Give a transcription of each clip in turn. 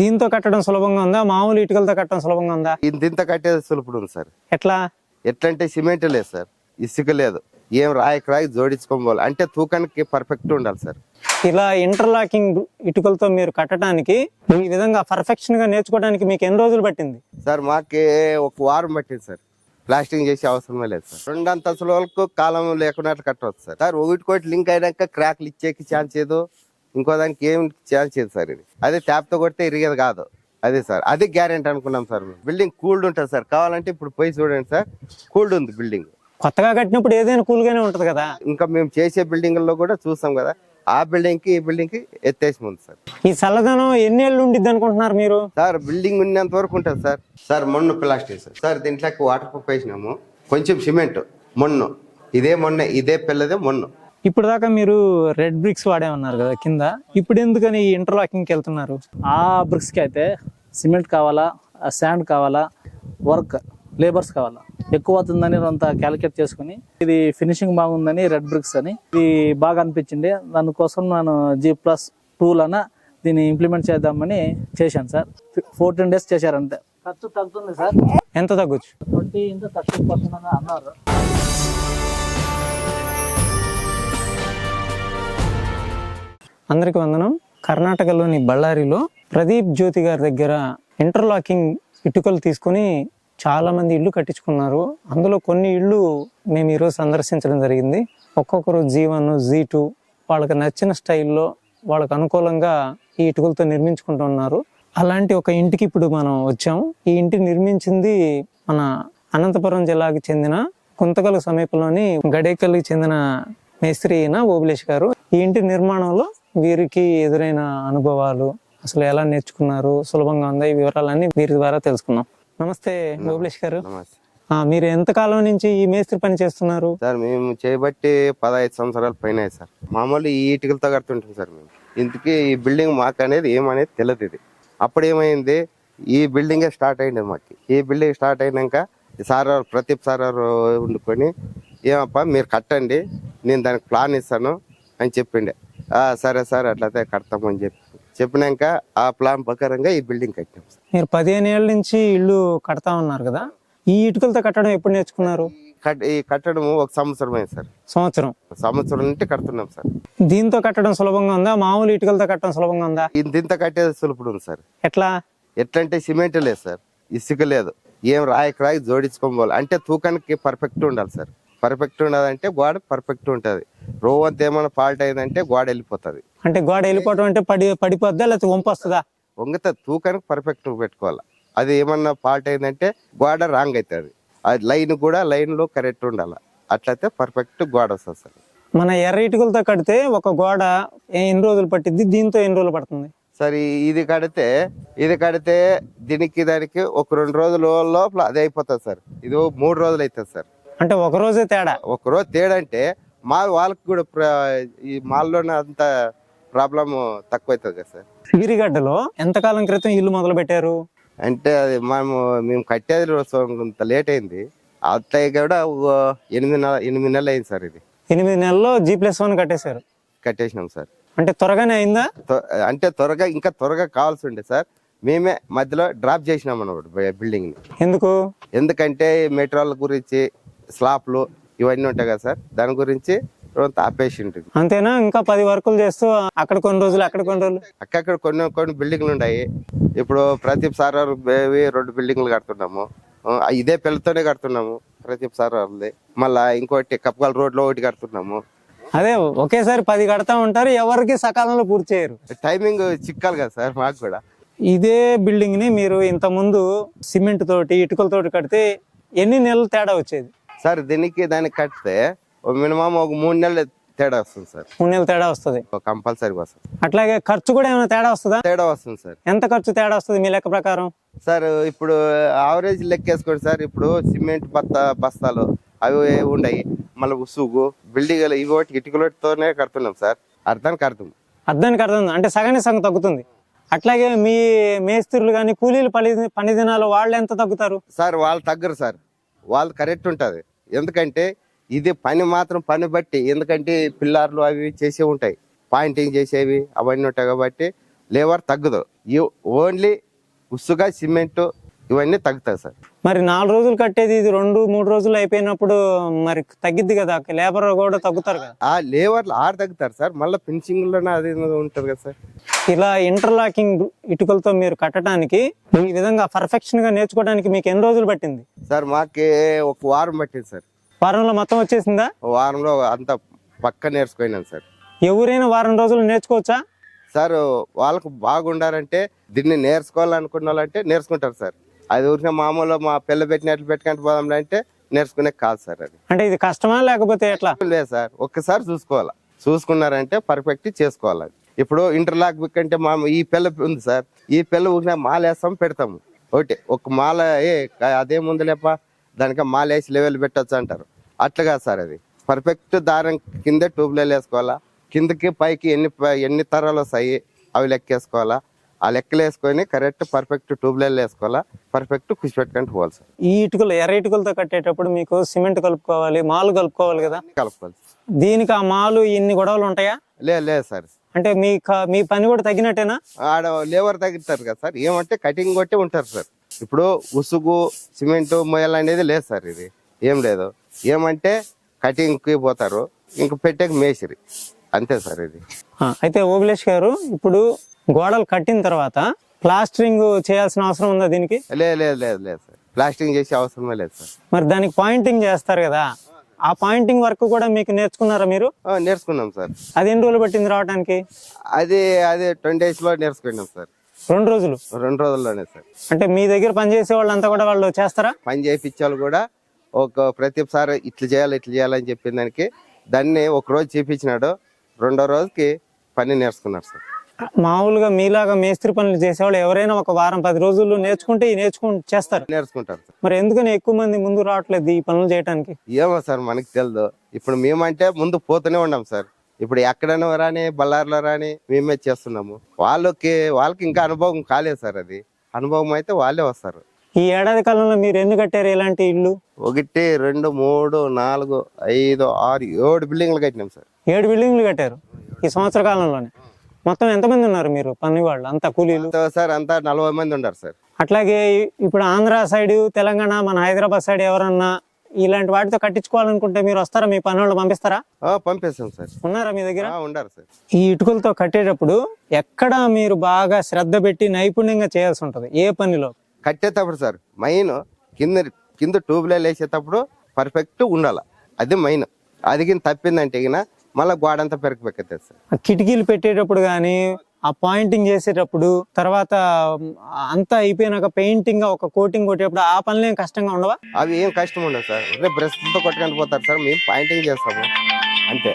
దీంతో కట్టడం సులభంగా ఉందా? మామూలు ఇటుకలతో కట్టడం సులభంగా ఉందా? ఇంత కట్టేది సులుపుడు ఉంది సార్. ఎట్లా? ఎట్లంటే సిమెంట్ లేదు సార్. ఇసుక లేదు. ఏం రాయికి రాయి జోడించుకోవాలి అంటే తూకానికి పర్ఫెక్ట్ ఉండాలి సార్. ఇలా ఇంటర్లాకింగ్ ఇటుకలతో మీరు కట్టడానికి ఈ విధంగా పర్ఫెక్షన్గా నేర్చుకోవడానికి మీకు ఎన్ని రోజులు పట్టింది? సార్ మాకే ఒక వారం పట్టింది సార్. ప్లాస్టింగ్ చేసే అవసరమే లేదు సార్. రెండు అంతస్తుల వరకు కాలం లేకుండా కట్టవచ్చు సార్. సార్ ఒకటి లింక్ అయినాక క్రాక్లు ఇచ్చేకి ఛాన్స్ ఏదో ఇంకో దానికి ఏం లేదు సార్ ఇది. అదే ట్యాప్తో కొడితే ఇరిగేది కాదు. అదే సార్. అది గ్యారెంటీ అనుకున్నాం సార్. బిల్డింగ్ కూల్డ్ ఉంటుంది సార్. కావాలంటే ఇప్పుడు పోయి చూడండి సార్. కూల్డ్ ఉంది బిల్డింగ్ కొత్తగా కట్టినప్పుడు ఏదైనా కూల్ గానే ఉంటది కదా. ఇంకా మేము చేసే బిల్డింగ్లో కూడా చూసాం కదా. ఆ బిల్డింగ్కి ఈ బిల్డింగ్కి ఎత్తేసి ఉంది సార్. ఈ చల్లదనం ఎన్ని ఏళ్ళు ఉండిద్ది అనుకుంటున్నారు మీరు? సార్ బిల్డింగ్ ఉన్నంత వరకు ఉంటుంది సార్. సార్ మొన్ను ప్లాస్టిక్ సార్ సార్ దీంట్లోకి వాటర్ ప్రూఫ్ వేసినాము. కొంచెం సిమెంట్ మొన్ను. ఇదే మొన్న ఇదే పిల్లదే మొన్ను. ఇప్పుడు దాకా మీరు రెడ్ బ్రిక్స్ వాడే ఉన్నారు కదా కింద ఇప్పుడు ఎందుకని ఈ ఇంటర్లాకింగ్కి వెళ్తున్నారు? ఆ బ్రిక్స్కి అయితే సిమెంట్ కావాలా శాండ్ కావాలా వర్క్ లేబర్స్ కావాలా? ఎక్కువ అవుతుందని అంత క్యాలిక్యులేట్ చేసుకుని ఇది ఫినిషింగ్ బాగుందని రెడ్ బ్రిక్స్ అని ఇది బాగా అనిపించింది. దానికోసం నేను జీ ప్లస్ టూల్ అన్న దీన్ని ఇంప్లిమెంట్ చేద్దామని చేశాను సార్. ఫోర్టీన్ డేస్ చేశారంతే ఖర్చు తగ్గుతుంది సార్. ఎంత తగ్గొచ్చు? ట్వంటీ ఇంటూ థర్టీ పర్సెంట్ అన్నారు. అందరికి వందనం. కర్ణాటకలోని బళ్ళారిలో ప్రదీప్ జ్యోతి గారి దగ్గర ఇంటర్లాకింగ్ ఇటుకలు తీసుకొని చాలా మంది ఇళ్ళు కట్టించుకున్నారు. అందులో కొన్ని ఇళ్ళు మేము ఈరోజు సందర్శించడం జరిగింది. ఒక్కొక్కరు జీ వన్ జీ టూ వాళ్ళకి నచ్చిన స్టైల్లో వాళ్ళకు అనుకూలంగా ఈ ఇటుకలతో నిర్మించుకుంటున్నారు అలాంటి ఒక ఇంటికి ఇప్పుడు మనం వచ్చాం. ఈ ఇంటి నిర్మించింది మన అనంతపురం జిల్లాకి చెందిన కుంతకల్ సమీపంలోని గడేకల్కి చెందిన మేస్త్రి అయిన ఓబులేష్ గారు. ఈ ఇంటి నిర్మాణంలో వీరికి ఎదురైన అనుభవాలు అసలు ఎలా నేర్చుకున్నారు సులభంగా ఉందా ఈ వివరాలన్నీ వీరి ద్వారా తెలుసుకుందాం. నమస్తే ఓబులేష్ గారు. మీరు ఎంత కాలం నుంచి ఈ మేస్త్రి పని చేస్తున్నారు? సార్ మేము చేయబట్టి పదహైదు సంవత్సరాల పైన సార్. మామూలు ఈ ఇటుకలతో కడుతుంటాం సార్ మేము. ఇంతకీ ఈ బిల్డింగ్ మాకు అనేది ఏమనేది తెలియదు ఇది. అప్పుడు ఏమైంది ఈ బిల్డింగే స్టార్ట్ అయింది మాకు. ఈ బిల్డింగ్ స్టార్ట్ అయినాక సార్ ప్రదీప్ సార్ వండుకొని ఏమప్పా మీరు కట్టండి నేను దానికి ప్లాన్ ఇస్తాను అని చెప్పిండే. "ఆ, సరే సార్ అట్లయితే కడతామని చెప్పి. చెప్పినాక ఆ ప్లాన్ ప్రకారంగా ఈ బిల్డింగ్ కట్టాం. సార్ మీరు పదిహేను ఏళ్ళ నుంచి ఇల్లు కడతా ఉన్నారు కదా ఈ ఇటుకలతో కట్టడం ఎప్పుడు నేర్చుకున్నారు? ఈ కట్టడం ఒక సంవత్సరం అయింది సార్. సంవత్సరం? సంవత్సరం నుండి కడుతున్నాం సార్. దీంతో కట్టడం సులభంగా ఉందా? మామూలు ఇటుకలతో కట్టడం సులభంగా ఉందా? ఇంత కట్టేది సులుపుడు ఉంది సార్. ఎట్లా? ఎట్లంటే సిమెంట్ లేదు సార్. ఇసుక లేదు. ఏం రాయికి రాయి జోడించుకోవాలి అంటే తూకానికి పర్ఫెక్ట్ ఉండాలి సార్. పర్ఫెక్ట్ ఉన్నదంటే గోడ పర్ఫెక్ట్ ఉంటుంది. రో అంతా ఏమైనా ఫాల్ట్ అయిందంటే గోడ వెళ్ళిపోతుంది. అంటే గోడ వెళ్ళిపోవడం అంటే పడి పడిపోద్దా లేకపోతే వంపు వస్తుందా వంగితే తూకానికి పర్ఫెక్ట్ పెట్టుకోవాలి. అది ఏమన్నా ఫాల్ట్ అయిందంటే గోడ రాంగ్ అవుతుంది అది లైన్ కూడా లైన్లో కరెక్ట్ ఉండాలి. అట్లయితే పర్ఫెక్ట్ గోడ వస్తుంది సార్. మన ఎర్ర ఇటుకలతో కడితే ఒక గోడ ఎన్ని రోజులు పట్టింది దీంతో ఎన్ని రోజులు పడుతుంది? సరే ఇది కడితే ఇది కడితే దీనికి దానికి ఒక రెండు రోజుల లోపల అది అయిపోతుంది సార్. ఇది మూడు రోజులు అవుతుంది సార్. అంటే ఒక రోజే తేడా. ఒక రోజు తేడా అంటే మా వాళ్ళకి కూడా ఈ మాల్లోనే అంత ప్రాబ్లం తక్కువ అవుతుంది కదా సార్. సిగిరిగడ్డలో ఎంతకాలం క్రితం ఇల్లు మొదలు పెట్టారు? అంటే అది మేము మేము కట్టేది కొంత లేట్ అయింది. అట్లా కూడా ఎనిమిది నెల ఎనిమిది నెలలు అయింది సార్ ఇది. ఎనిమిది నెలల్లో జీ ప్లస్ వన్ కట్టేశారు. కట్టేసినాం సార్. అంటే త్వరగానే అయిందా? అంటే త్వరగా ఇంకా త్వరగా కావాల్సి ఉండే సార్. మేమే మధ్యలో డ్రాప్ చేసినాం అన్నమాట బిల్డింగ్ ఎందుకు? ఎందుకంటే మెటీరియల్ గురించి స్లాప్లు ఇవన్నీ ఉంటాయి కదా సార్. దాని గురించి ఆపేసి ఉంటుంది. అంతేనా? ఇంకా పది వర్కులు చేస్తూ అక్కడ కొన్ని రోజులు అక్కడ కొన్ని రోజులు. అక్కడక్కడ కొన్ని కొన్ని బిల్డింగ్లు ఉన్నాయి. ఇప్పుడు ప్రదీప్ సార్ బేవి రెండు బిల్డింగ్లు కడుతున్నాము. ఇదే పిల్లతోనే కడుతున్నాము ప్రదీప్ సార్ వాళ్ళది మళ్ళా ఇంకోటి కప్పగల్ రోడ్లో ఒకటి కడుతున్నాము. అదే ఒకేసారి పది కడతా ఉంటారు ఎవరికి సకాలంలో పూర్తి చేయరు. టైమింగ్ చిక్కాలి కదా సార్ మాకు కూడా. ఇదే బిల్డింగ్ని మీరు ఇంత ముందు సిమెంట్ తోటి ఇటుకలతోటి కడితే ఎన్ని నెలలు తేడా వచ్చేది? సార్ దీనికి దానికి కడితే మినిమం ఒక మూడు నెలలు తేడా వస్తుంది సార్. మూడు నెలలు తేడా వస్తుంది. కంపల్సరీగా వస్తుంది. అట్లాగే ఖర్చు కూడా ఏమైనా తేడా వస్తుందా? తేడా వస్తుంది సార్. ఎంత ఖర్చు తేడా వస్తుంది మీ లెక్క ప్రకారం? సార్ ఇప్పుడు ఆవరేజ్ లెక్కేసుకోండి సార్. ఇప్పుడు సిమెంట్ బత్త బస్తాలు అవి ఉన్నాయి మళ్ళీ ఉసుగు బిల్డింగ్ ఇవి ఒకటి ఇటుకలతోనే కడుతున్నాం సార్. అర్థానికి అర్థం అర్థానికి అర్థం అంటే సగానికి సగం తగ్గుతుంది. అట్లాగే మీ మేస్త్రులు కానీ కూలీలు పని పని దినాలు వాళ్ళు ఎంత తగ్గుతారు? సార్ వాళ్ళు తగ్గరు సార్. వాళ్ళు కరెక్ట్ ఉంటుంది. ఎందుకంటే ఇది పని మాత్రం పని బట్టి ఎందుకంటే పిల్లర్లు అవి చేసే ఉంటాయి. పాయింటింగ్ చేసేవి అవన్నీ ఉంటాయి కాబట్టి లేబర్ తగ్గదు. ఓన్లీ ఉసుగా సిమెంట్ ఇవన్నీ తగ్గుతాయి సార్. మరి నాలుగు రోజులు కట్టేది ఇది రెండు మూడు రోజులు అయిపోయినప్పుడు మరి తగ్గిద్ది కదా లేబర్ కూడా తగ్గుతారు కదా. ఆ లేవర్లు ఆడ తగ్గుతారు సార్. మళ్ళీ ఫినిషింగ్లోనే అది ఉంటుంది కదా సార్. ఇలా ఇంటర్లాకింగ్ ఇటుకలతో మీరు కట్టడానికి ఈ విధంగా పర్ఫెక్షన్గా నేర్చుకోవడానికి మీకు ఎన్ని రోజులు పట్టింది? సార్ మాకే ఒక వారం పట్టింది సార్. వారంలో మొత్తం వచ్చేసిందా? వారంలో అంత పక్క నేర్చుకున్నాను సార్. ఎవరైనా వారం రోజులు నేర్చుకోవచ్చా? సార్ వాళ్ళకు బాగుండాలంటే దీన్ని నేర్చుకోవాలనుకున్న వాళ్ళంటే నేర్చుకుంటారు సార్. అది ఊరికే మామూలు మా పిల్ల పెట్టినట్లు పెట్టుకుంటూ పోదాంలే అంటే నేర్చుకునే కాదు సార్ అది. అంటే ఇది కష్టమా లేకపోతే ఎట్లా? లేదు సార్ ఒక్కసారి చూసుకోవాలా. చూసుకున్నారంటే పర్ఫెక్ట్ చేసుకోవాలి ఇప్పుడు ఇంటర్లాక్ బుక్ అంటే మా ఈ పిల్ల ఉంది సార్. ఈ పిల్ల ఊరికే మాల వేస్తాం పెడతాము. ఒకటి ఒక మాల ఏ అదే ముందు లేప దానికి మాల వేసి లెవెల్ పెట్టొచ్చు అంటారు. అట్లా కాదు సార్ అది. పర్ఫెక్ట్ దారం కింద ట్యూబ్లైల్ వేసుకోవాలా కిందకి పైకి ఎన్ని ఎన్ని తరాలు వస్తాయి అవి లెక్కేసుకోవాలా? ఆ లెక్కలు వేసుకొని కరెక్ట్ పర్ఫెక్ట్ ట్యూబ్లైల్ వేసుకోవాలా పర్ఫెక్ట్ కుషి పెట్టుకుంటూ పోవాలి సార్. ఈ ఇటుకలు ఎర్ర ఇటుకలతో కట్టేటప్పుడు మీకు సిమెంట్ కలుపుకోవాలి మాలు కలుపుకోవాలి కదా? కలుపుకోవాలి దీనికి ఆ మాలు ఇన్ని గొడవలు ఉంటాయా? లేదు లేదు సార్. అంటే మీ మీ పని కూడా తగినట్టేనా? ఆడ లేబర్ తగ్గుతారు కదా సార్. ఏమంటే కటింగ్ కొట్టే ఉంటారు సార్. ఇప్పుడు ఉసుగు సిమెంట్ మొయల్ అనేది లేదు సార్ ఇది. ఏం లేదు. ఏమంటే కటింగ్కి పోతారు. ఇంక పెట్టేకి మేసిరి. అంతే సార్ ఇది. అయితే ఓబిలేష్ గారు ఇప్పుడు గోడలు కట్టిన తర్వాత ప్లాస్టరింగ్ చేయాల్సిన అవసరం ఉందా దీనికి? లేదు లేదు లేదు లేదు సార్. ప్లాస్టింగ్ చేసే అవసరమే లేదు సార్. మరి దానికి పాయింటింగ్ చేస్తారు కదా. ఆ పాయింటింగ్ వర్క్ కూడా మీకు నేర్చుకున్నారా మీరు? నేర్చుకున్నాం సార్. అది ఎన్ని రోజులు పట్టింది రావడానికి అది అది టెన్ డేస్లో నేర్చుకున్నాం సార్. రెండు రోజులు? రెండు రోజుల్లోనే సార్. అంటే మీ దగ్గర పనిచేసే వాళ్ళంతా కూడా వాళ్ళు చేస్తారా? పని చేయించాలి కూడా ఒక ప్రతిసారి ఇట్లా చేయాలి ఇట్లా చేయాలని చెప్పిన దానికి దాన్ని ఒక రోజు చేపించినాడు. రెండో రోజుకి పని నేర్చుకున్నారు సార్. మామూలుగా మీలాగా మేస్త్రి పనులు చేసేవాళ్ళు ఎవరైనా ఒక వారం పది రోజులు నేర్చుకుంటే ఈ చేస్తారు. నేర్చుకుంటారు సార్. మరి ఎందుకని ఎక్కువ మంది ముందు రావట్లేదు ఈ పనులు చేయడానికి ఏమో సార్ మనకి తెలియదు ఇప్పుడు మేమంటే ముందు పోతూనే ఉన్నాం సార్. ఇప్పుడు ఎక్కడైనా రాని బళ్ళారిలో రాని మేమే చేస్తున్నాము. వాళ్ళకి వాళ్ళకి ఇంకా అనుభవం కాలేదు సార్ అది. అనుభవం అయితే వాళ్ళే వస్తారు. ఈ ఏడాది కాలంలో మీరు ఎన్ని కట్టారు ఇలాంటి ఇల్లు ఒకటి రెండు మూడు నాలుగు ఐదు ఆరు ఏడు బిల్డింగ్లు కట్టినాం సార్. ఏడు బిల్డింగ్లు కట్టారు ఈ సంవత్సర కాలంలోనే. మొత్తం ఎంతమంది ఉన్నారు మీరు? పని వాళ్ళు? అంతా కూలీలు? సార్ అంతా నలభై మంది ఉన్నారు సార్. అట్లాగే ఇప్పుడు ఆంధ్ర సైడ్ తెలంగాణ మన హైదరాబాద్ సైడ్ ఎవరన్నా ఇలాంటి వాటితో కట్టించుకోవాలనుకుంటే మీరు వస్తారా? మీ పని వాళ్ళు పంపిస్తారా? పంపిస్తాం సార్. ఉన్నారా మీ దగ్గర? ఉండారు సార్. ఈ ఇటుకలతో కట్టేటప్పుడు ఎక్కడ మీరు బాగా శ్రద్ధ పెట్టి నైపుణ్యంగా చేయాల్సి ఉంటుంది. ఏ పనిలో? కట్టేటప్పుడు సార్ మెయిన్ కింద కింద ట్యూబ్లైల్ వేసేటప్పుడు పర్ఫెక్ట్ ఉండాల. అది మెయిన్. అది కింద తప్పిందంటే మళ్ళీ గోడంతా పెరగబెక్కతుంది సార్. కిటికీలు పెట్టేటప్పుడు కానీ ఆ పాయింటింగ్ చేసేటప్పుడు తర్వాత అంతా అయిపోయినాక పెయింటింగ్ ఒక కోటింగ్ కొట్టేటప్పుడు ఆ పనులు ఏం కష్టంగా ఉండవా? అవి ఏం కష్టం ఉండదు సార్. రేపు బ్రష్తో కొట్టుకొని పోతారు సార్. మేము పాయింటింగ్ చేస్తాము. అంతే.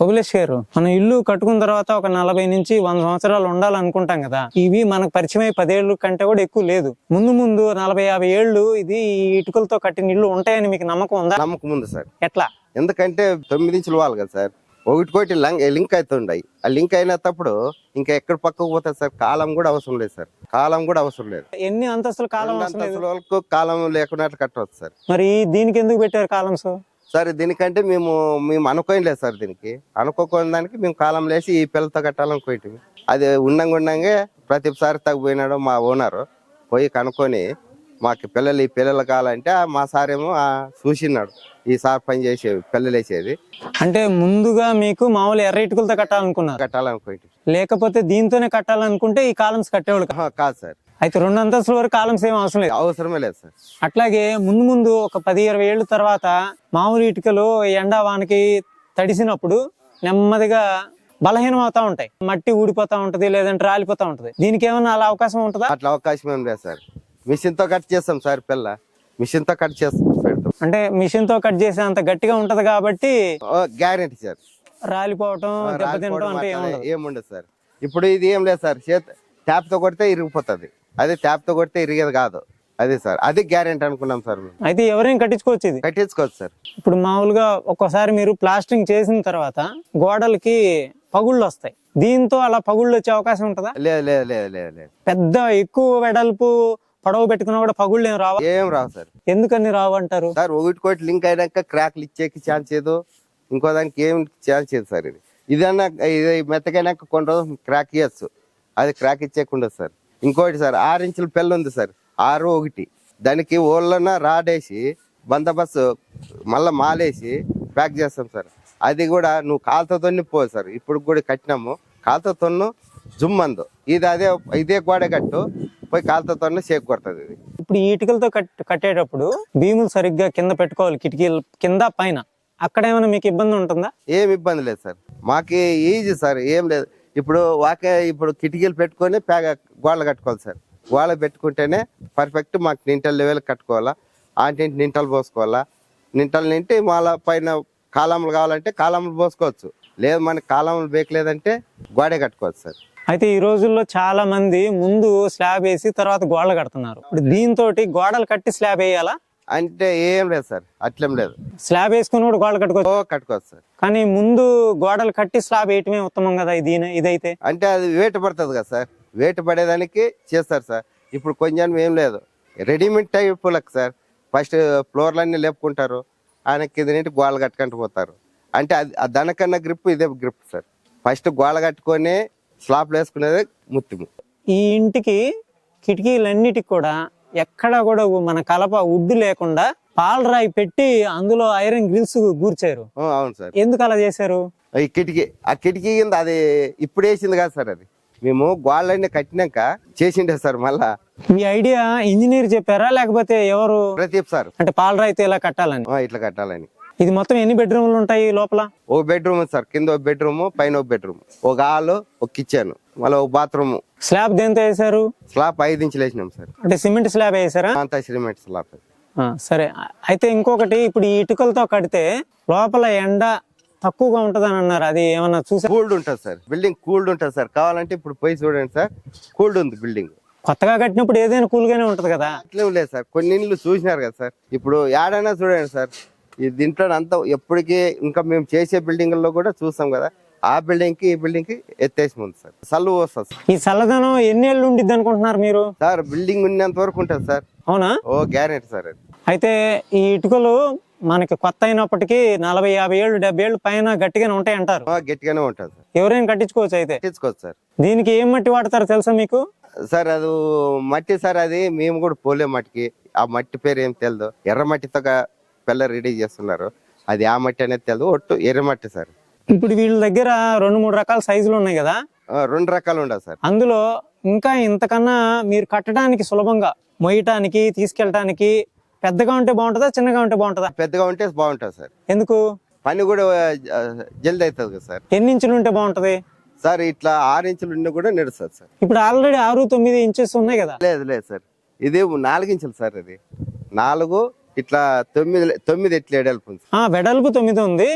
గారు మనం ఇల్లు కట్టుకున్న తర్వాత ఒక నలభై నుంచి వంద సంవత్సరాలు ఉండాలనుకుంటాం కదా. ఇవి మనకు పరిచయం అయ్యి పదేళ్ళు కంటే కూడా ఎక్కువ లేదు. ముందు ముందు నలభై యాభై ఏళ్ళు ఇది ఇటుకలతో కట్టిన ఇల్లు ఉంటాయని మీకు నమ్మకం ఉందా? నమ్మకం ఉంది సార్. ఎట్లా? ఎందుకంటే తొమ్మిది ఇంచులు వాళ్ళు కదా సార్. ఒకటి కోటి లింక్ అవుతుండయి ఆ లింక్ అయినప్పుడు ఇంకా ఎక్కడ పక్కకు పోతుంది సార్ కాలం కూడా అవసరం లేదు సార్. కాలం కూడా అవసరం లేదు. ఎన్ని అంతస్తుల కాలం అంతస్తుల వరకు కాలం లేకున్నట్లు కట్టవచ్చు సార్. మరి దీనికి ఎందుకు పెట్టారు కాలమ్స్? సార్ దీనికంటే మేము మేము అనుకోని లేదు సార్ దీనికి. అనుకోకున్న దానికి మేము కాలం లేసి ఈ పిల్లతో కట్టాలనుకోండి అది ఉండంగా ఉండంగా ప్రతిసారి తగ్గిపోయినాడు మా ఓనర్. పోయి కనుక్కొని మాకు పిల్లలు ఈ పిల్లలు కావాలంటే మా సార్ ఏమో చూసినాడు ఈ సార్ పని చేసేది పిల్లలు వేసేది. అంటే ముందుగా మీకు మామూలు ఎర్ర ఇటుకలతో కట్టాలనుకున్నారు. కట్టాలనుకోండి లేకపోతే దీంతోనే కట్టాలనుకుంటే ఈ కాలమ్స్ కట్టేవాళ్ళు కాదు సార్. అయితే రెండు అంతస్తుల వరకు కాలమ్స్ ఏం అవసరం లేదు. అవసరమే లేదు సార్. అట్లాగే ముందు ముందు ఒక పది ఇరవై ఏళ్ళ తర్వాత మామూలు ఇటుకలు ఎండా వానకి తడిసినప్పుడు నెమ్మదిగా బలహీనం అవుతా ఉంటాయి. మట్టి ఊడిపోతా ఉంటది లేదంటే రాలిపోతా ఉంటది. దీనికి ఏమన్నా అలా అవకాశం ఉంటుందా? అట్లా అవకాశం ఏం లేదు సార్. మిషన్తో కట్ చేస్తాం సార్ పిల్ల. మిషన్తో కట్ చేస్తాం పెడతాం. అంటే మిషన్తో కట్ చేసే అంత గట్టిగా ఉంటది కాబట్టి గ్యారెంటీ సార్. రాలిపోవటం దెబ్బతినటం రాలిపోవడం అంటే ఏముండదు సార్. ఇప్పుడు ఇది ఏం లేదు సార్. చేత ట్యాప్తో కొడితే ఇరిగిపోతుంది. అదే ట్యాప్తో కొడితే ఇరిగేది కాదు. అదే సార్ అది గ్యారెంటీ అనుకున్నాం సార్ మేము. అయితే ఎవరైనా కట్టించుకోవచ్చు ఇది? కట్టించుకోవచ్చు సార్. ఇప్పుడు మామూలుగా ఒక్కోసారి మీరు ప్లాస్టింగ్ చేసిన తర్వాత గోడలకి పగుళ్ళు వస్తాయి. దీంతో అలా పగుళ్ళు వచ్చే అవకాశం ఉంటుందా? లేదు లేదు లేదు లేదు లేదు. పెద్ద ఎక్కువ వెడల్పు పొడవు పెట్టుకున్నా కూడా పగుళ్ళు ఏం రావా? ఏం రావు సార్. ఎందుకని రావు అంటారు? సార్ ఒకటి కోటి లింక్ అయినాక క్రాక్లు ఇచ్చేకి ఛాన్స్ ఏదో ఇంకో దానికి ఏం ఛాన్స్ లేదు సార్ ఇది? ఇదన్నా ఇది మెత్తకైనాక కొన్ని రోజులు క్రాక్ ఇవ్వచ్చు అది క్రాక్ ఇచ్చేకుండదు సార్. ఇంకోటి సార్ ఆరు ఇంచుల పెళ్ళి ఉంది సార్. ఆరు ఒకటి. దానికి ఓళ్ళన రాడేసి బందోబస్తు మళ్ళీ మాలేసి ప్యాక్ చేస్తాం సార్. అది కూడా నువ్వు కాలుతో తొన్ని పో సార్. ఇప్పుడు కూడా కట్టినాము. కాలుతో తొన్ను జుమ్మందు. ఇది అదే ఇదే గోడ కట్టు. పోయి కాలుతో తొన్ను షేక్ కొడుతుంది ఇది. ఇప్పుడు ఈ ఇటుకలతో కట్ కట్టేటప్పుడు భీములు సరిగ్గా కింద పెట్టుకోవాలి కిటికీల కింద పైన. అక్కడ ఏమైనా మీకు ఇబ్బంది ఉంటుందా? ఏం ఇబ్బంది లేదు సార్. మాకు ఈజీ సార్. ఏం లేదు. ఇప్పుడు వాకే ఇప్పుడు కిటికీలు పెట్టుకొని పేగ గోడలు కట్టుకోవాలి సార్. గోడ పెట్టుకుంటేనే పర్ఫెక్ట్ మాకు నింటల లెవెల్ కట్టుకోవాలా. ఆంటింటి నింటలు పోసుకోవాలా. నింటలు నింటి మళ్ళా పైన కాలంలు కావాలంటే కాలంలు పోసుకోవచ్చు. లేదు మనకి కాలములు బేకలేదంటే గోడే కట్టుకోవచ్చు సార్. అయితే ఈ రోజుల్లో చాలా మంది ముందు స్లాబ్ వేసి తర్వాత గోడలు కడుతున్నారు. ఇప్పుడు దీంతో గోడలు కట్టి స్లాబ్ వేయాలా? అంటే ఏం లేదు సార్ అట్లేం లేదు. స్లాబ్ వేసుకుని కూడా గోడలు కట్టుకోవచ్చు ఓ కట్టుకోవచ్చు సార్ కానీ ముందు గోడలు కట్టి స్లాబ్ వేయటమే ఉత్తమం కదా ఇది ఇదైతే? అంటే అది వేట పడుతుంది కదా సార్ వేట పడేదానికి చేస్తారు సార్. ఇప్పుడు కొంచెం ఏం లేదు రెడీమేడ్ టైపులకు సార్ ఫస్ట్ ఫ్లోర్లన్నీ లేపుకుంటారు ఆయన కింద నుండి గోడ కట్టుకుంటూ పోతారు. అంటే అది దానికన్నా గ్రిప్ ఇదే గ్రిప్ సార్. ఫస్ట్ గోడ కట్టుకొని స్లాబ్లు వేసుకునేది ముత్తిము. ఈ ఇంటికి కిటికీలన్నిటికి కూడా ఎక్కడ కూడా మన కలప ఉడ్డు లేకుండా పాలరాయి పెట్టి అందులో ఐరన్ గ్రిల్స్ గూర్చారు. ఓ, అవును సార్. ఎందుకు అలా చేశారు? ఈ కిటికీ ఆ కిటికీ కింద అది ఇప్పుడు వేసింది కాదు సార్ అది. మేము గోడలన్నీ కట్టినాక చేసిండే సార్ మళ్ళా. ఈ ఐడియా ఇంజనీర్ చెప్పారా? లేకపోతే ఎవరు? ప్రదీప్ సార్. అంటే పాలరాయితో ఇలా కట్టాలని. ఇట్లా కట్టాలని. ఇది మొత్తం ఎన్ని బెడ్రూమ్లు ఉంటాయి లోపల? ఓ బెడ్రూమ్ సార్ కింద ఒక బెడ్రూమ్ పైన ఒక బెడ్రూమ్. ఒక హాల్ ఒక కిచెన్ మళ్ళీ ఒక బాత్రూమ్. స్లాబ్ దేంతో వేశారు? స్లాబ్ ఐదు ఇంచులు వేసినాం సార్. అంటే సిమెంట్ స్లాబ్ వేసారా అంతా సిమెంట్ స్లాబ్. సరే. అయితే ఇంకొకటి ఇప్పుడు ఈ ఇటుకలతో కడితే లోపల ఎండ తక్కువగా ఉంటదని అన్నారు. అది ఏమన్నా చూసా? కూల్డ్ ఉంటుంది సార్. బిల్డింగ్ కూల్డ్ ఉంటుంది సార్. కావాలంటే ఇప్పుడు పోయి చూడండి సార్. కూల్డ్ ఉంది బిల్డింగ్. కొత్తగా కట్టినప్పుడు ఏదైనా కూల్గానే ఉంటది కదా. అట్లే లేదు సార్. కొన్ని ఇళ్ళు చూసినారు కదా సార్. ఇప్పుడు ఏడైనా చూడండి సార్. దీంట్లో అంతా ఎప్పటికీ ఇంకా మేము చేసే బిల్డింగ్లో కూడా చూస్తాం కదా. ఆ బిల్డింగ్కి ఈ బిల్డింగ్కి ఎత్తేసి ఉంది సార్. చల్లు వస్తుంది ఈ చల్లదనం ఎన్ని ఏళ్ళు ఉండిద్ది అనుకుంటున్నారు మీరు? సార్ బిల్డింగ్ ఉన్నంత వరకు ఉంటుంది సార్. అవునా? ఓ గ్యారెంటీ సార్ అయితే ఈ ఇటుకలు మనకి కొత్త అయినప్పటికీ నలభై యాభై ఏళ్ళు డెబ్బై ఏళ్ళు పైన గట్టిగానే ఉంటాయి అంటారు గట్టిగానే ఉంటుంది సార్. ఎవరైనా కట్టించుకోవచ్చు అయితే? తెచ్చుకోవచ్చు సార్. దీనికి ఏం మట్టి వాడతారో తెలుసా మీకు? సార్ అది మట్టి సార్ అది మేము కూడా పోలే మట్టికి. ఆ మట్టి పేరు ఏం తెలియదు ఎర్ర మట్టితో పిల్ల రెడీ చేస్తున్నారు. అది ఆ మట్టి అనేది తెలియదు ఒట్టు ఎర్ర మట్టి సార్. ఇప్పుడు వీళ్ళ దగ్గర రెండు మూడు రకాల సైజులు ఉన్నాయి కదా? రెండు రకాలు ఉండవు సార్. అందులో ఇంకా ఇంతకన్నా మీరు కట్టడానికి సులభంగా మొయ్యటానికి తీసుకెళ్ళటానికి పెద్దగా ఉంటే బాగుంటుందా చిన్నగా ఉంటే బాగుంటుందా? పెద్దగా ఉంటే బాగుంటుంది సార్. ఎందుకు? పని కూడా జల్ది అవుతుంది కదా సార్. ఎన్ని ఇంచులు ఉంటే బాగుంటది? సార్ ఇట్లా ఆరు ఇంచులు ఉన్నా కూడా నడుస్తుంది సార్. ఇప్పుడు ఆల్రెడీ ఆరు తొమ్మిది ఇంచెస్ ఉన్నాయి కదా? లేదు లేదు సార్. ఇది నాలుగు ఇంచులు సార్ ఇది. నాలుగు ఇట్లా తొమ్మిది తొమ్మిది ఎట్లా ఎడల్పు ఉంది. ఆ వెడల్పు తొమ్మిది ఉంది.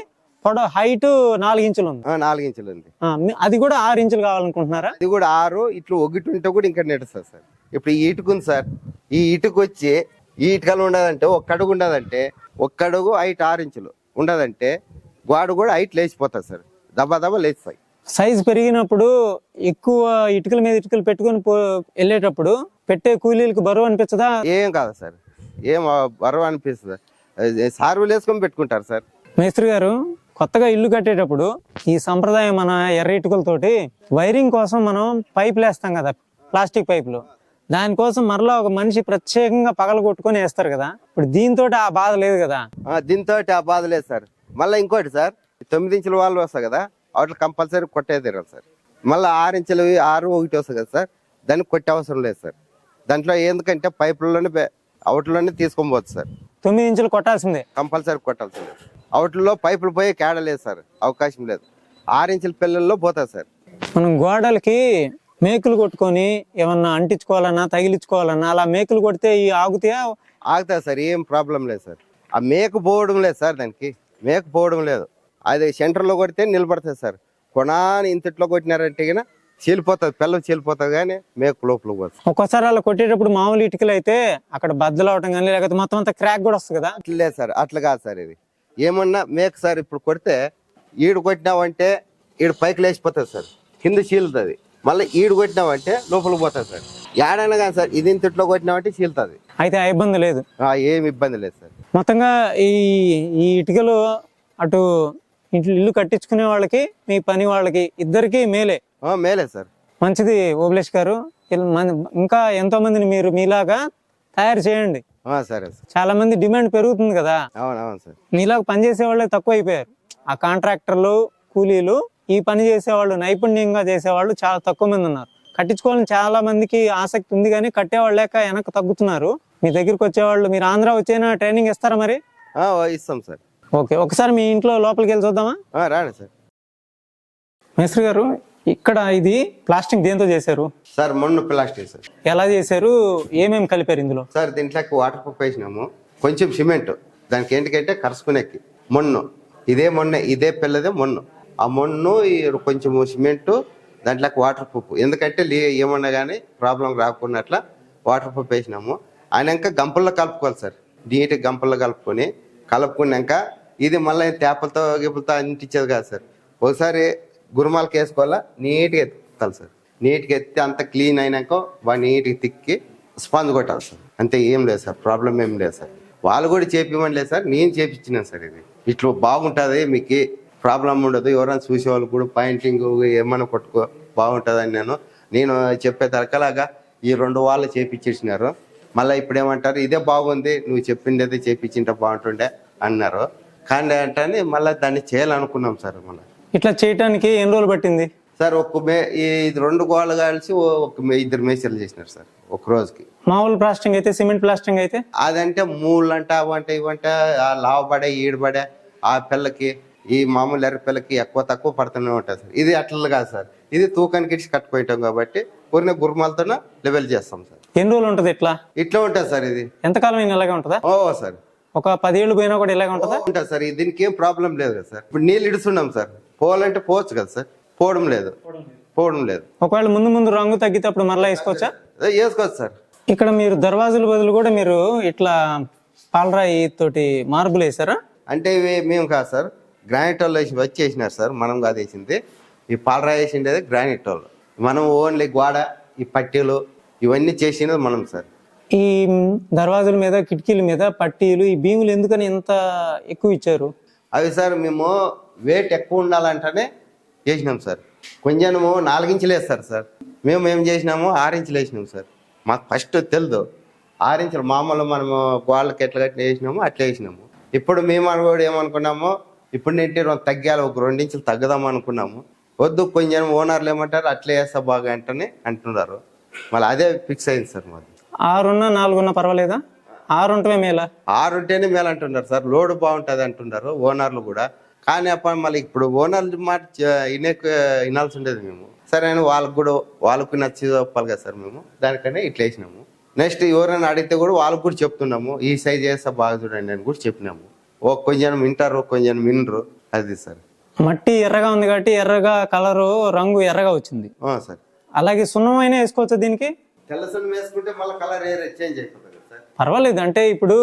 పొడవు హైట్ నాలుగు ఇంచులు ఉంది. ఆ, నాలుగు ఇంచులు ఉంది. ఆ, మీ- అది కూడా ఆరు ఇంచులు కావాలనుకుంటున్నారా? ఇది కూడా ఆరు ఇట్లా ఒకటి ఉంటే కూడా ఇంకా నడుస్తుంది సార్ ఇప్పుడు ఈ ఇటుకు ఉంది సార్. ఈ ఇటుకు వచ్చి ఈ ఇటుకలు ఉండదంటే ఒక్క అడుగు ఉండదంటే ఒక్క అడుగు హైట్ ఆరు ఇంచులు ఉండదంటే గోడ కూడా హైట్ లేచిపోతుంది సార్. దబా దబా లేచిపోయి సైజ్ పెరిగినప్పుడు ఎక్కువ ఇటుకల మీద ఇటుకలు పెట్టుకొని పో వెళ్ళేటప్పుడు పెట్టే కూలీలకు బరువు అనిపించదా? ఏం కాదు సార్. ఏం బరువు అనిపిస్తుంది. సార్వులు వేసుకొని పెట్టుకుంటారు సార్. మేస్త్రి గారు కొత్తగా ఇల్లు కట్టేటప్పుడు ఈ సంప్రదాయం మన ఎర్ర ఇటుకలతోటి వైరింగ్ కోసం మనం పైపులు వేస్తాం కదా ప్లాస్టిక్ పైపులు. దానికోసం మరలా ఒక మనిషి ప్రత్యేకంగా పగల కొట్టుకొని వేస్తారు కదా. ఇప్పుడు దీంతో ఆ బాధ లేదు కదా. దీంతో ఆ బాధ లేదు సార్. మళ్ళీ ఇంకోటి సార్ తొమ్మిది ఇంచుల వాళ్ళు వస్తాయి కదా వాటిలో కంపల్సరీ కొట్టే తీరాలి సార్. మళ్ళీ ఆరు ఇంచులు ఆరు ఒకటి వస్తుంది కదా సార్ దానికి కొట్టే అవసరం లేదు సార్. దాంట్లో ఎందుకంటే పైపులలోనే అవుట్లోనే తీసుకొని పోవచ్చు సార్. తొమ్మిది ఇంచులు కొట్టాల్సిందే. కంపల్సరీ కొట్టాల్సిందే. అవుట్లో పైపులు పోయి కేడ లేదు సార్ అవకాశం లేదు. ఆరు ఇంచుల పిల్లల్లో పోతుంది సార్. మనం గోడలకి మేకులు కొట్టుకొని ఏమన్నా అంటించుకోవాలన్నా తగిలించుకోవాలన్నా అలా మేకులు కొడితే ఈ ఆగుతాయా? ఆగుతుంది సార్ ఏం ప్రాబ్లం లేదు సార్. ఆ మేకు పోవడం లేదు సార్ దానికి. మేకు పోవడం లేదు. అది సెంటర్లో కొడితే నిలబడుతుంది సార్. కొనాని ఇంతట్లో కొట్టినారంటే గిన చీలిపోతుంది పిల్లలు చీలిపోతుంది కానీ మేకు లోపల పోతుంది. ఒక్కోసారి అలా కొట్టేటప్పుడు మామూలు ఇటుకలు అయితే అక్కడ బద్దలు అవటం కానీ లేకపోతే మొత్తం అంతా క్రాక్ కూడా వస్తుంది కదా. అట్లా లేదు సార్ అట్లా కాదు సార్ ఇది. ఏమన్నా మేకు సార్ ఇప్పుడు కొడితే ఈడు కొట్టినావంటే ఈడు పైకి లేచిపోతుంది సార్. కింద చీలుతుంది. మళ్ళీ ఈడు కొట్టినావంటే లోపలికి పోతుంది సార్. ఏడైనా కానీ సార్ ఇది ఇంతట్లో కొట్టినావంటే చీలుతుంది. అయితే ఆ ఇబ్బంది లేదు. ఏమి ఇబ్బంది లేదు సార్. మొత్తంగా ఈ ఈ ఇటుకలు అటు ఇంట్లో ఇల్లు కట్టించుకునే వాళ్ళకి మీ పని వాళ్ళకి ఇద్దరికి మేలే. మేలే సార్. మంచిది ఓబులేష్ గారు. ఇంకా ఎంతో మందిని మీరు మీలాగా తయారు చేయండి. సరే సార్. చాలా మంది డిమాండ్ పెరుగుతుంది కదా. అవును అవును సార్. మీలాగా పనిచేసే వాళ్ళే తక్కువ అయిపోయారు ఆ కాంట్రాక్టర్లు కూలీలు ఈ పని చేసేవాళ్ళు నైపుణ్యంగా చేసేవాళ్ళు చాలా తక్కువ మంది ఉన్నారు. కట్టించుకోవాలని చాలా మందికి ఆసక్తి ఉంది కానీ కట్టేవాళ్ళు లేక వెనక్కి తగ్గుతున్నారు. మీ దగ్గరికి వచ్చేవాళ్ళు మీరు ఆంధ్ర వచ్చేనా ట్రైనింగ్ ఇస్తారా మరి? ఇస్తాం సార్. ఓకే ఒకసారి మీ ఇంట్లో లోపలికి వెళ్ళి చూద్దామా? రాండి సార్. మేస్త్రి గారు ఇక్కడ ఇది ప్లాస్టిక్ దేంతో చేశారు? సార్ మొన్న ప్లాస్టిక్ సార్ ఎలా చేశారు? ఏమేమి కలిపారు ఇందులో? సార్ దీంట్లోకి వాటర్ పంప్ వేసినాము. కొంచెం సిమెంట్. దానికి ఏంటికంటే కరుసుకునేకి మొన్ను. ఇదే మొన్న ఇదే పిల్లదే మొన్ను. ఆ మొన్ను ఈ కొంచెం సిమెంట్ దాంట్లోకి వాటర్ పంపు ఎందుకంటే లీ- ఏమన్నా కానీ ప్రాబ్లం రాకున్నట్ల వాటర్ పంప్ వేసినాము. అయినాక గంపల్లో కలుపుకోవాలి సార్. నీట్గా గంపల్లో కలుపుకొని కలుపుకున్నాక ఇది మళ్ళీ తేపలతో గిప్పులతో అంటించేది కాదు సార్. ఒకసారి గురుమాలకి వేసుకోవాలా నీట్గా ఎత్తుకోవాలి సార్. నీట్గా ఎత్తి అంత క్లీన్ అయినాక వాడు నీట్గా తిక్కి స్పాంజ్ కొట్టాలి సార్. అంతే ఏం లేదు సార్. ప్రాబ్లం ఏం లేదు సార్. వాళ్ళు కూడా చేపిమని లేదు సార్. నేను చేపించినాను సార్ ఇది. ఇట్లా బాగుంటుంది మీకు ప్రాబ్లం ఉండదు. ఎవరైనా చూసేవాళ్ళు కూడా పాయింటింగ్ ఏమైనా కొట్టుకో బాగుంటుందని నేను నేను చెప్పే తరకలాగా ఈ రెండు వాళ్ళు చేపించేసినారు. మళ్ళీ ఇప్పుడు ఏమంటారు ఇదే బాగుంది నువ్వు చెప్పిండేది చేపించింటే బాగుంటుండే అన్నారు. కానీ అంటే మళ్ళీ దాన్ని చేయాలనుకున్నాం సార్ మళ్ళీ. ఇట్లా చేయటానికి ఎన్ని రోజులు పట్టింది? సార్ ఒక మే ఈ రెండు గోళ్ళు కలిసి ఒక ఇద్దరు మేస్త్రీలు చేసినారు సార్ ఒక రోజుకి. మామూలు ప్లాస్టింగ్ అయితే సిమెంట్ ప్లాస్టింగ్ అయితే? అదంటే మూలంట అవంటే ఇవంటే ఆ లావబడే ఈడబడే ఆ పిల్లకి ఈ మామూలు ఎర్ర పిల్లకి ఎక్కువ తక్కువ పడుతూనే ఉంటుంది సార్. ఇది అట్లా కాదు సార్. ఇది తూకానికి ఇచ్చి కట్టుకుంటాం కాబట్టి కొన్ని గుర్మాలతో లెవెల్ చేస్తాం సార్. ఎన్ని రోజులు ఉంటుంది ఇట్లా? ఇట్లా ఉంటుంది సార్ ఇది. ఎంతకాలం ఇలాగే ఉంటుందా? ఓ సార్. ఒక పదేళ్ళు పోయినా కూడా ఇలాగే ఉంటుందా? ఉంటుంది సార్. దీనికి ఏం ప్రాబ్లం లేదు కదా సార్. ఇప్పుడు నీళ్ళు ఇడుస్తున్నాం సార్. పోవాలంటే పోవచ్చు కదా సార్. పోవడం లేదు. పోవడం లేదు. ఒకవేళ ముందు ముందు రంగు తగ్గితే మరలా వేసుకోవచ్చా? అదే వేసుకోవచ్చు సార్. ఇక్కడ మీరు దర్వాజుల బదులు కూడా మీరు ఇట్లా పాలరాయి తోటి మార్బులు వేసారా అంటే ఇవి మేము కాదు సార్. గ్రానైట్ వాళ్ళు వేసి వచ్చి వేసినారు సార్. మనం కాదు వేసింది. ఈ పాలరాయి వేసిండేది గ్రానైట్ వాళ్ళు మనం ఓన్లీ గోడ ఈ పట్టీలు ఇవన్నీ చేసినది మనం సార్. ఈ దర్వాజుల మీద కిటికీల మీద పట్టీలు ఈ భీములు ఎందుకని ఇంత ఎక్కువ ఇచ్చారు? అవి సార్ మేము వెయిట్ ఎక్కువ ఉండాలంటేనే చేసినాం సార్. కొంచెము నాలుగించులు వేస్తారు సార్. మేము ఏం చేసినాము? ఆరించులు వేసినాం సార్. మాకు ఫస్ట్ తెలియదు ఆరించులు మామూలు మనము గోళ్ళకి ఎట్లా గట్ల వేసినాము అట్లా వేసినాము. ఇప్పుడు మేము అనుకోడు ఏమనుకున్నాము? ఇప్పుడు నేంటి రెండు తగ్గాలి ఒక రెండించులు తగ్గుదాం అనుకున్నాము. వద్దు కొంచెం ఓనర్లు ఏమంటారు? అట్లా వేస్తా బాగా అంటనే అంటున్నారు. మళ్ళీ అదే ఫిక్స్ అయింది సార్ మాది. ఆరున్నా నాలుగున్నా పర్వాలేదా? ఆరు ఉంటమే మేలా? ఆరు ఉంటేనే మేలు అంటున్నారు సార్. లోడ్ బాగుంటుంది అంటున్నారు ఓనర్లు కూడా. కానీ అప్పుడు మళ్ళీ ఇప్పుడు ఓనర్లు మాట ఇనే వినాల్సి ఉండేది మేము. సరే అని వాళ్ళకు కూడా వాళ్ళకు నచ్చి చెప్పాలి కదా సార్ మేము. దానికనే ఇట్లా వేసినాము. నెక్స్ట్ ఎవరైనా అడిగితే కూడా వాళ్ళకు కూడా చెప్తున్నాము. ఈ సైజ్ చేస్తే బాగా చూడండి అని కూడా చెప్పినాము. ఓ కొంచెం వింటారు కొంచెం వినరు. అది సార్. మట్టి ఎర్రగా ఉంది కాబట్టి ఎర్రగా కలరు రంగు ఎర్రగా వచ్చింది. సార్. అలాగే సున్నమైనా వేసుకోవచ్చు దీనికి? తెల్లసొన్నం వేసుకుంటే మళ్ళీ కలర్ చేంజ్ అయిపోతుంది సార్. పర్వాలేదు. అంటే ఇప్పుడు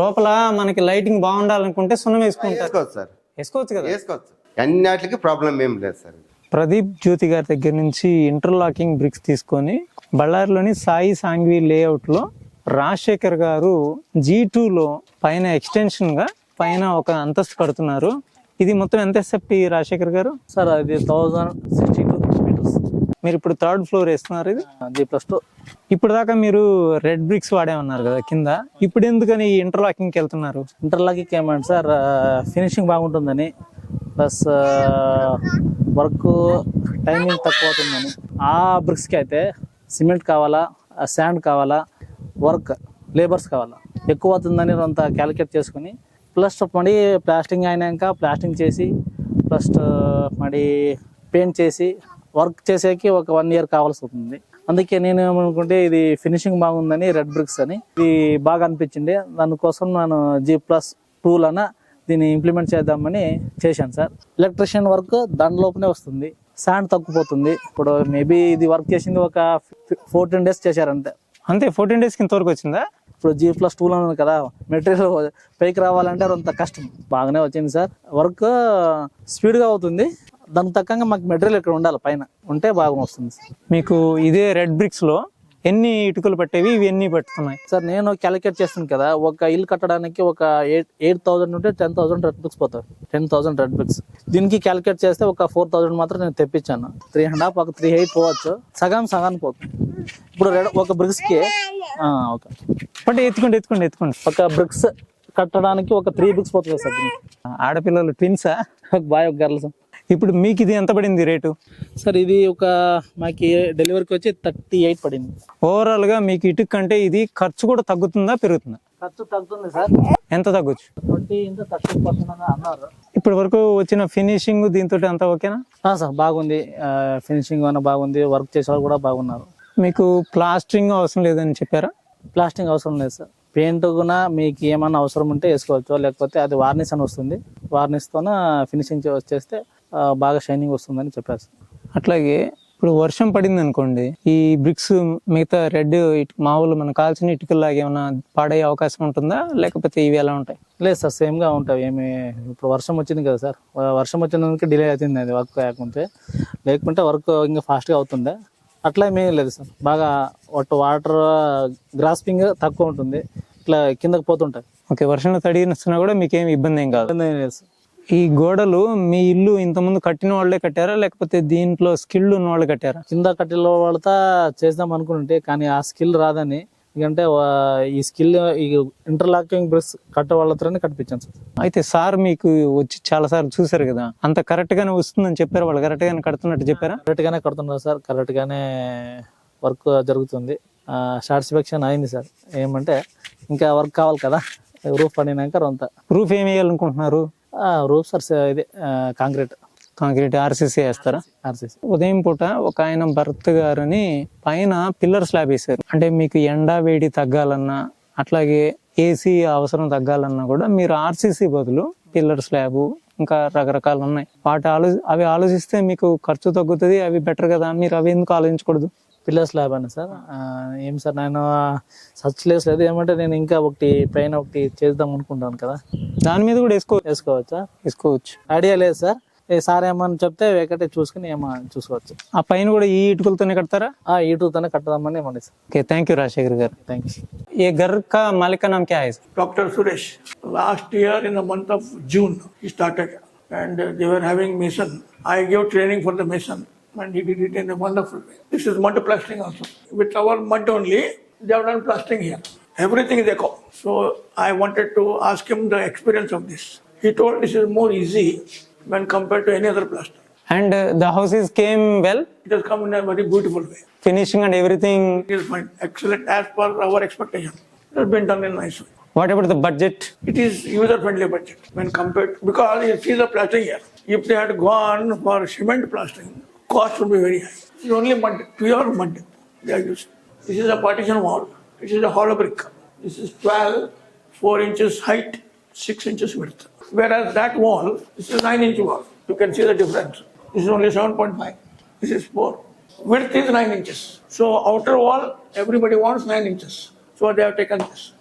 లోపల మనకి లైటింగ్ బాగుండాలనుకుంటే సున్నం వేసుకుంటారు సార్. వేసుకోవచ్చు కదా? వేసుకోవచ్చు. అన్నిటికి ప్రాబ్లం ఏం లేదు సార్. ప్రదీప్ జ్యోతి గారి దగ్గర నుంచి ఇంటర్లాకింగ్ బ్రిక్స్ తీసుకొని బళ్ళారిలోని సాయి సాంఘ్వి లేఅవుట్లో రాజశేఖర్ గారు జీ లో పైన ఎక్స్టెన్షన్గా పైన ఒక అంతస్తు కడుతున్నారు. ఇది మొత్తం ఎంత ఎస్ఎఫ్టి రాజశేఖర్ గారు? సార్ అది థౌజండ్ సిక్స్టీ టూ మీటర్స్ మీరు ఇప్పుడు థర్డ్ ఫ్లోర్ వేస్తున్నారు ఇది? జీ ప్లస్ టూ ఇప్పుడు దాకా మీరు రెడ్ బ్రిక్స్ వాడే ఉన్నారు కదా కింద. ఇప్పుడు ఎందుకని ఇంటర్లాకింగ్కి వెళ్తున్నారు? ఇంటర్లాకింగ్ ఏమంటే సార్ ఫినిషింగ్ బాగుంటుందని. ప్లస్ వర్క్ టైమింగ్ తక్కువ అవుతుందని. ఆ బ్రిక్స్కి అయితే సిమెంట్ కావాలా శాండ్ కావాలా వర్క్ లేబర్స్ కావాలా. ఎక్కువ అవుతుందని కొంత క్యాలిక్యులేట్ చేసుకుని ప్లస్ మరి ప్లాస్టింగ్ అయినాక ప్లాస్టింగ్ చేసి ప్లస్ మరి పెయింట్ చేసి వర్క్ చేసేకి ఒక వన్ ఇయర్ కావాల్సి అవుతుంది అందుకే నేను ఏమనుకుంటే ఇది ఫినిషింగ్ బాగుందని రెడ్ బ్రిక్స్ అని. ఇది బాగా అనిపించింది. దానికోసం నేను జీ ప్లస్ టూల్ అన్న దీన్ని ఇంప్లిమెంట్ చేద్దామని చేశాను సార్. ఎలక్ట్రిషియన్ వర్క్ దాని లోపలే వస్తుంది. శాండ్ తగ్గిపోతుంది. ఇప్పుడు మేబీ ఇది వర్క్ చేసింది ఒక ఫోర్టీన్ డేస్ చేశారంతే. అంతే ఫోర్టీన్ డేస్కి ఇంతవరకు వచ్చిందా? ఇప్పుడు జీ ప్లస్ టూలో ఉంది కదా మెటీరియల్ పైకి రావాలంటే అంత కష్టం. బాగానే వచ్చింది సార్. వర్క్ స్పీడ్గా అవుతుంది. దానికి తగ్గంగా మాకు మెటీరియల్ ఇక్కడ ఉండాలి పైన. ఉంటే బాగా వస్తుంది. మీకు ఇదే రెడ్ బ్రిక్స్లో ఎన్ని ఇటుకలు పట్టేవి? ఇవి ఎన్ని పట్టుతున్నాయి సార్ నేను క్యాలిక్యులేట్ చేస్తాను కదా ఒక ఇల్లు కట్టడానికి ఒక ఎయిట్ ఎయిట్ థౌసండ్ ఉంటే టెన్ థౌసండ్ రెడ్ బుక్స్ పోతాయి. టెన్ థౌసండ్ రెడ్ బుక్స్ దీనికి క్యాలిక్యులేట్ చేస్తే ఒక ఫోర్ థౌసండ్ మాత్రం నేను తెప్పించాను. త్రీ అండ్ హాఫ్ ఒక త్రీ ఎయిట్ పోవచ్చు. సగం సగానికి పోతుంది. ఇప్పుడు రెడ్ ఒక బ్రిక్స్కి ఆ, ఓకే బట్ ఎత్తుకోండి ఎత్తుకోండి ఎత్తుకోండి. ఒక బ్రిక్స్ కట్టడానికి ఒక త్రీ బ్రిక్స్ పోతుంది సార్. ఆడపిల్లలు ట్విన్సా ఒక బాయ్ ఒక గర్ల్స్ ఇప్పుడు మీకు ఇది ఎంత పడింది రేటు? సార్ ఇది ఒక మాకి డెలివరీకి వచ్చి థర్టీ ఎయిట్ పడింది. ఓవరాల్గా మీకు ఇటుక కంటే ఇది ఖర్చు కూడా తగ్గుతుందా పెరుగుతుందా? ఖర్చు తగ్గుతుంది సార్. ఎంత తగ్గొచ్చు? ట్వంటీ ఇంటూ థర్టీ పర్సెంట్ అని అన్నారు. ఇప్పటి వరకు వచ్చిన ఫినిషింగ్ దీంతో అంతా ఓకేనా? సార్ బాగుంది. ఫినిషింగ్ అన్న బాగుంది. వర్క్ చేసే వాళ్ళు కూడా బాగున్నారు. మీకు ప్లాస్టరింగ్ అవసరం లేదని చెప్పారా? ప్లాస్టింగ్ అవసరం లేదు సార్. పెయింట్ కూడా మీకు ఏమన్నా అవసరం ఉంటే వేసుకోవచ్చు. లేకపోతే అది వార్నిష్ అని వస్తుంది. వార్నిష్తోన ఫినిషింగ్ వచ్చేస్తే బాగా షైనింగ్ వస్తుందని చెప్పారు అట్లాగే ఇప్పుడు వర్షం పడింది అనుకోండి ఈ బ్రిక్స్ మిగతా రెడ్ మామూలు మన కాల్చిన ఇటుకల్లాగా ఏమైనా పాడయ్యే అవకాశం ఉంటుందా? లేకపోతే ఇవి ఎలా ఉంటాయి? లేదు సార్ సేమ్గా ఉంటాయి. ఏమి ఇప్పుడు వర్షం వచ్చింది కదా సార్. వర్షం వచ్చినందుకు డిలే అవుతుంది అది వర్క్ కాకుంటే. లేకుంటే వర్క్ ఇంకా ఫాస్ట్గా అవుతుండే అట్లా ఏమీ లేదు సార్. బాగా ఒట్టు వాటర్ గ్రాస్పింగ్ తక్కువ ఉంటుంది. ఇట్లా కిందకి పోతుంటాయి. ఓకే వర్షంలో తడిగిస్తున్నా కూడా మీకేం ఇబ్బంది ఏం కాదు. ఇబ్బంది ఏమీ లేదు సార్. ఈ గోడలు మీ ఇల్లు ఇంతకుముందు కట్టిన వాళ్ళే కట్టారా? లేకపోతే దీంట్లో స్కిల్ ఉన్న వాళ్ళు కట్టారా? కింద కట్టెల వాళ్ళతో చేద్దాం అనుకుంటే కానీ ఆ స్కిల్ రాదని. ఎందుకంటే ఈ స్కిల్ ఈ ఇంటర్లాకింగ్ బ్రష్ కట్టే వాళ్ళతోనే కట్టించాను సార్. అయితే సార్ మీకు వచ్చి చాలా సార్లు చూసారు కదా? అంత కరెక్ట్ గానే వస్తుందని చెప్పారు? వాళ్ళు కరెక్ట్ గానే కడుతున్నట్టు చెప్పారా? కరెక్ట్ గానే కడుతున్నారు సార్. కరెక్ట్ గానే వర్క్ జరుగుతుంది. సాటిస్ఫాక్షన్ అయింది సార్. ఏమంటే ఇంకా వర్క్ కావాలి కదా. రూఫ్ పడినాక రొంత. రూఫ్ ఏం వేయాలనుకుంటున్నారు? రూఫ్ సార్ ఇది కాంక్రీట్. కాంక్రీట్ ఆర్సీసీ వేస్తారా? ఆర్సీసీ ఉదయం పూట ఒక ఆయన భర్త గారని పైన పిల్లర్ స్లాబ్ వేశారు. అంటే మీకు ఎండ వేడి తగ్గాలన్నా అట్లాగే ఏసీ అవసరం తగ్గాలన్నా కూడా మీరు ఆర్సీసీ బదులు పిల్లర్ స్లాబ్ ఇంకా రకరకాలు ఉన్నాయి వాటి ఆలో అవి ఆలోచిస్తే మీకు ఖర్చు తగ్గుతుంది అవి బెటర్ కదా మీరు అవి ఎందుకు ఆలోచించకూడదు? పిల్లర్ స్లాబ్ అని సార్. ఏం సార్ నేను సర్చ్ లేస్ లేదు. ఏమంటే నేను ఇంకా ఒకటి పైన ఒకటి చేద్దాం అనుకుంటాను కదా. దాని మీద కూడా వేసుకో వేసుకోవచ్చా? వేసుకోవచ్చు. ఐడియా లేదు సార్. సార్ ఏమని చెప్తే ఒకటే చూసుకుని ఏమో చూసుకోవచ్చు. ఆ పైన కూడా ఈ ఇటుకలతోనే కడతారా? ఆ ఇటుకలతోనే కట్టదామని ఏమండి sir. Okay thank you Rajasekhar గారు. థ్యాంక్ యూ ఏ ఘర్ కా మాలిక నామ్ క్యా high? Doctor Suresh last year in the month of June he started and they were having machine I give training for the machine and he did it in a wonderful way. This is mud plastering also. With our mud only, they have done plastering here. Everything is eco. So I wanted to ask him the experience of this. He told this is more easy when compared to any other plaster. and uh, the houses came well It has come in a very beautiful way. finishing and everything It is fine, excellent as per our expectation. It has been done in a nice way. what about the budget It is user-friendly budget when compared, because you see the plastering here. If they had gone for cement plastering, cost will be very high. This is only mud, pure mud they are using. This is a partition wall. This is a hollow brick. This is 12, 4 inches height, 6 inches width. Whereas that wall, this is 9 inch wall. You can see the difference. This is only 7.5. This is 4. Width is 9 inches. So outer wall, everybody wants 9 inches. So they have taken this.